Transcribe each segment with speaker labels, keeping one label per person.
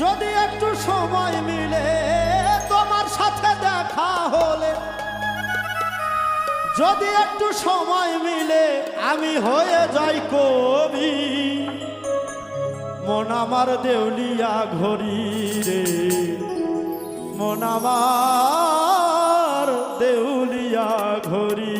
Speaker 1: যদি একটু সময় মিলে তোমার সাথে দেখা হলে, যদি একটু সময় মিলে আমি হয়ে যাই কবি। মন আমার দেউলিয়া ঘড়ি রে, মন আমার দেউলিয়া ঘড়ি।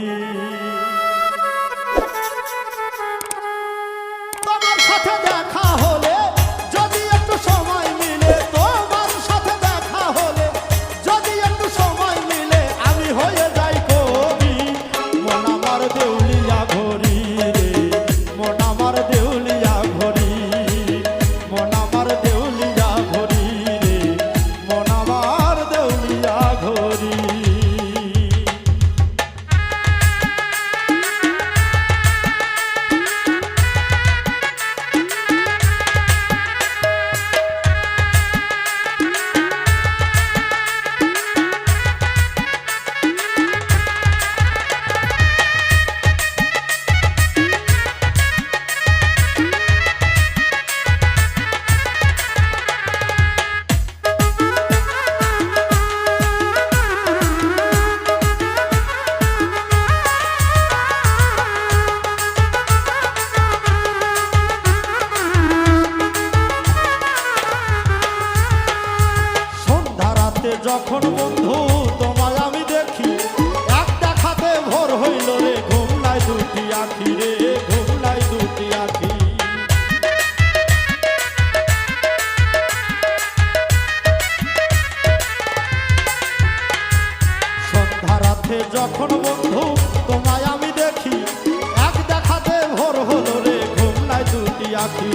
Speaker 1: যখন বন্ধু, তোমায় আমি দেখি, এক দেখাতে ভোর হইল রে, ঘুম নাই দুটি আখি রে, ঘুম নাই দুটি আখি। সন্ধ্যা রাতে যখন বন্ধু, তোমায় আমি দেখি, এক দেখাতে ভোর হলো রে, ঘুম নাই দুটি আখি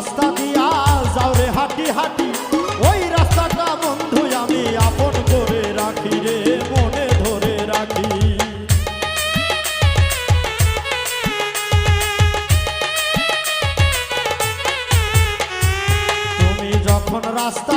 Speaker 1: রাস্তা দিয়া যাও রে, হাঁটি হাঁটি। ওই রাস্তাটা বন্ধু আমি আপন করে রাখি রে, মনে ধরে রাখি। তুমি যখন রাস্তা